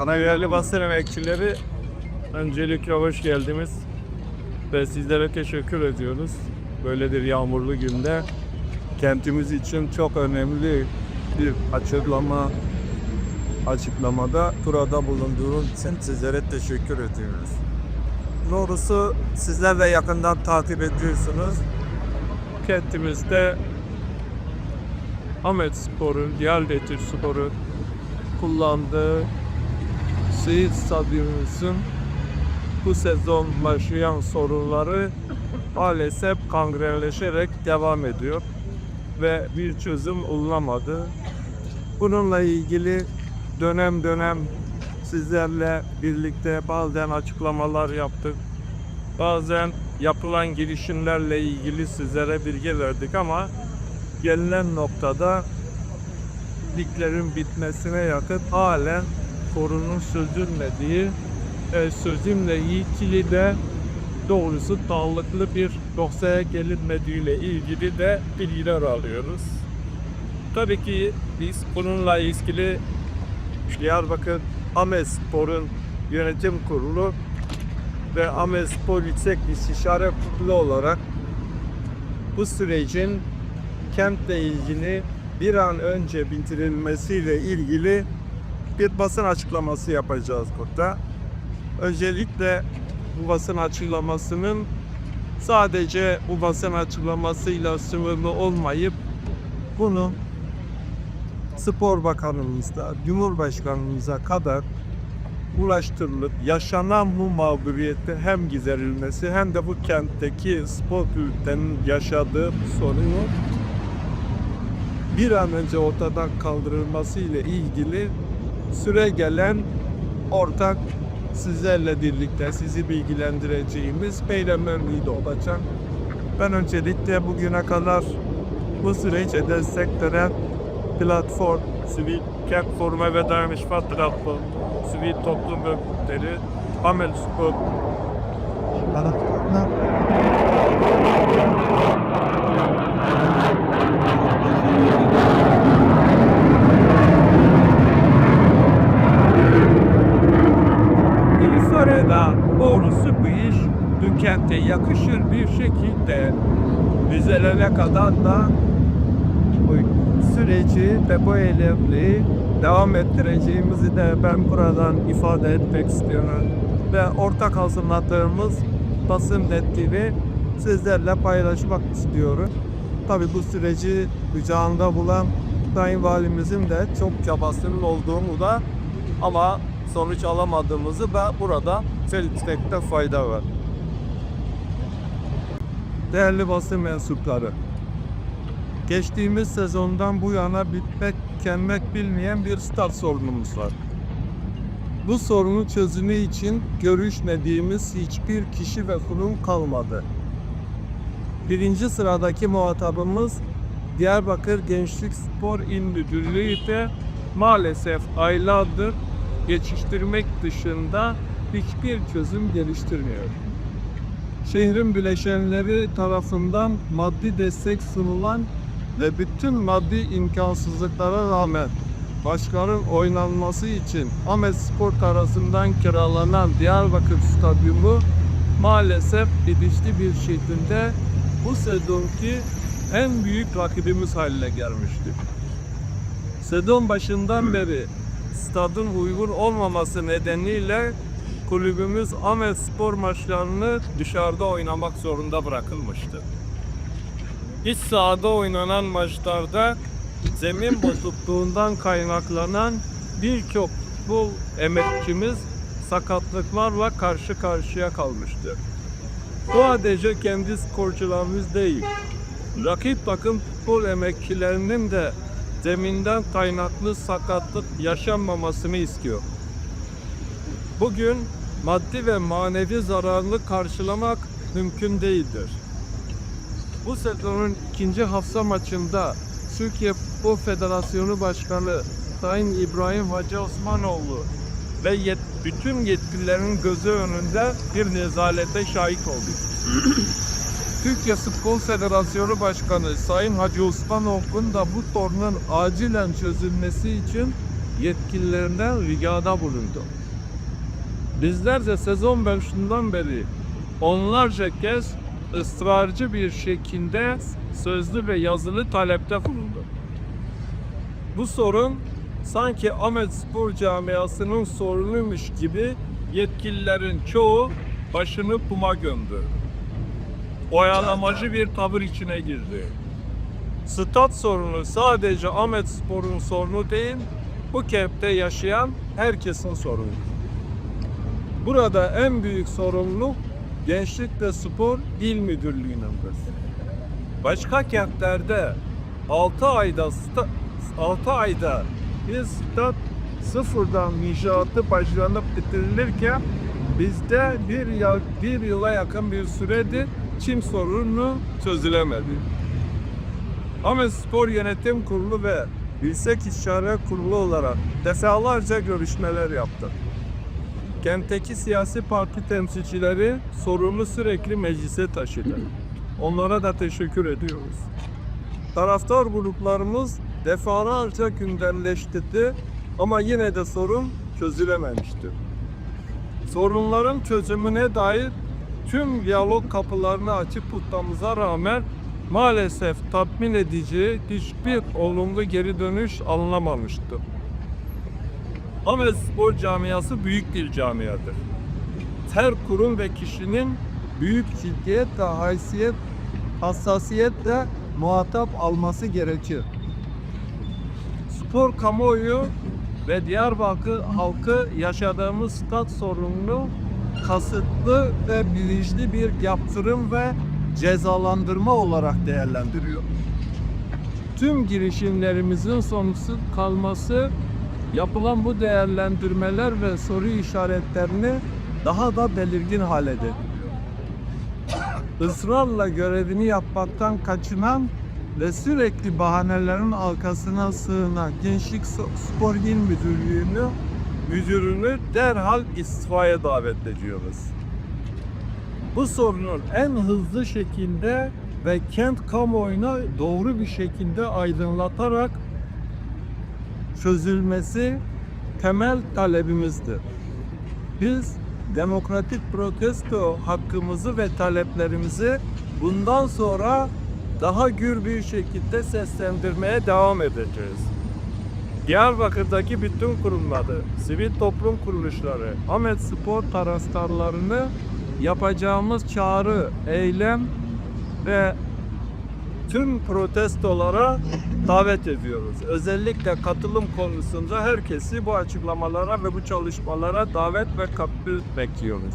Ana değerli basın emekçileri öncelikle hoş geldiniz ve sizlere teşekkür ediyoruz. Böyle bir yağmurlu günde kentimiz için çok önemli bir açıklama açıklamada turada bulunduğunuz için sizlere teşekkür ediyoruz. Doğrusu sizler de yakından takip ediyorsunuz. Kentimizde Ahmet Spor'un, Diyarbakır Spor'un kullandığı şehir stadyumumuzun bu sezon başlayan sorunları maalesef kangrenleşerek devam ediyor ve bir çözüm bulunamadı. Bununla ilgili dönem dönem sizlerle birlikte bazen açıklamalar yaptık. Bazen yapılan girişimlerle ilgili sizlere bilgi verdik ama gelinen noktada liglerin bitmesine yakın halen sorunun çözülmediği e, çözümle ilgili de doğrusu sağlıklı bir dosyaya gelinmediğiyle ilgili de bilgiler alıyoruz. Tabii ki biz bununla ilgili Diyarbakır Amespor'un yönetim kurulu ve Amespor Yüksek İstişare Kurulu olarak bu sürecin kentle ilgili bir an önce bitirilmesiyle ilgili bir basın açıklaması yapacağız burada. Öncelikle bu basın açıklamasının sadece bu basın açıklamasıyla sınırlı olmayıp bunu Spor Bakanımızda, Cumhurbaşkanımıza kadar ulaştırılıp yaşanan bu mağduriyeti hem giderilmesi hem de bu kentteki spor kulüplerinin yaşadığı bu sorunu bir an önce ortadan kaldırılması ile ilgili süre gelen ortak sizlerle birlikte sizi bilgilendireceğimiz peygamberliği de olacak. Ben öncelikle bugüne kadar bu sürece destek veren platform, sivil kent forma ve dayanışma platform, sivil toplum örgütleri, Amel Spor, İlk da doğrusu bu iş Dükente yakışır bir şekilde vizelere kadar da bu süreci ve bu eylemleri devam ettireceğimizi de ben buradan ifade etmek istiyorum. Ve ortak hazırladığımız basın metnini sizlerle paylaşmak istiyorum. Tabii bu süreci kucağında bulan Sayın Valimizin de çok çabasının olduğunu da ama sonuç alamadığımızı da burada belirtmekte fayda var. Değerli basın mensupları, geçtiğimiz sezondan bu yana bitmek tükenmek bilmeyen bir start sorunumuz var. Bu sorunu çözümü için görüşmediğimiz hiçbir kişi ve kurum kalmadı. Birinci sıradaki muhatabımız Diyarbakır Gençlik Spor İl Müdürlüğü de maalesef aylardır geçiştirmek dışında hiçbir çözüm geliştirmiyor. Şehrin bileşenleri tarafından maddi destek sunulan ve bütün maddi imkansızlıklara rağmen başkanın oynanması için Ahmet Spor tarafından kiralanan Diyarbakır Stadyumu maalesef gidişli bir şekilde bu sezonki en büyük rakibimiz haline gelmiştir. Sezon başından beri stadın uygun olmaması nedeniyle kulübümüz Ahmet Spor maçlarını dışarıda oynamak zorunda bırakılmıştı. İç sahada oynanan maçlarda zemin bozukluğundan kaynaklanan birçok futbol emekçimiz sakatlıklarla karşı karşıya kalmıştı. Sadece kendi sporcularımız değil, rakip takım futbol emekçilerinin de zeminden kaynaklı sakatlık yaşanmamasını istiyor. Bugün maddi ve manevi zararını karşılamak mümkün değildir. Bu sezonun ikinci hafta maçında Türkiye Futbol Federasyonu Başkanı Sayın İbrahim Hacı Osmanoğlu ve yet bütün yetkililerin gözü önünde bir nezalete şahit olduk. Türkiye Futbol Federasyonu Başkanı Sayın Hacı Osmanoğlu'nun da bu sorunun acilen çözülmesi için yetkililerine ricada bulundu. Bizler de sezon başından beri onlarca kez ısrarcı bir şekilde sözlü ve yazılı talepte bulundu. Bu sorun sanki Ahmet Spor camiasının sorunuymuş gibi yetkililerin çoğu başını kuma gömdü. Oyalamacı bir tavır içine girdi. Stat sorunu sadece Ahmet Spor'un sorunu değil, bu kentte yaşayan herkesin sorunu. Burada en büyük sorumluluk Gençlik ve Spor İl Müdürlüğü'nündir. Başka kentlerde 6 ayda 6 ayda bir stat sıfırdan inşaatı başlanıp bitirilirken bizde bir, yıl, bir yıla yakın bir süredir çim sorunu çözülemedi. Ahmet Spor Yönetim Kurulu ve Bilsek İstişare Kurulu olarak defalarca görüşmeler yaptık. Kentteki siyasi parti temsilcileri sorunu sürekli meclise taşıdı. Onlara da teşekkür ediyoruz. Taraftar gruplarımız defalarca gündemleştirdi ama yine de sorun çözülememiştir. Sorunların çözümüne dair tüm diyalog kapılarını açıp tutmamıza rağmen maalesef tatmin edici hiçbir olumlu geri dönüş alınamamıştır. Ahmet Spor camiası büyük bir camiadır. Her kurum ve kişinin büyük ciddiyetle, haysiyet, hassasiyetle muhatap alması gerekir. Spor kamuoyu ve Diyarbakır halkı yaşadığımız stat sorununu kasıtlı ve bilinçli bir yaptırım ve cezalandırma olarak değerlendiriyor. Tüm girişimlerimizin sonuçsuz kalması yapılan bu değerlendirmeler ve soru işaretlerini daha da belirgin hale getiriyor. Israrla görevini yapmaktan kaçınan ve sürekli bahanelerin arkasına sığınan Gençlik Spor İl Müdürlüğü'nü müdürünü derhal istifaya davet ediyoruz. Bu sorunun en hızlı şekilde ve kent kamuoyuna doğru bir şekilde aydınlatarak çözülmesi temel talebimizdir. Biz demokratik protesto hakkımızı ve taleplerimizi bundan sonra daha gür bir şekilde seslendirmeye devam edeceğiz. Diyarbakır'daki bütün kurumları, sivil toplum kuruluşları, Ahmet Spor taraftarlarını yapacağımız çağrı, eylem ve tüm protestolara davet ediyoruz. Özellikle katılım konusunda herkesi bu açıklamalara ve bu çalışmalara davet ve kabul bekliyoruz.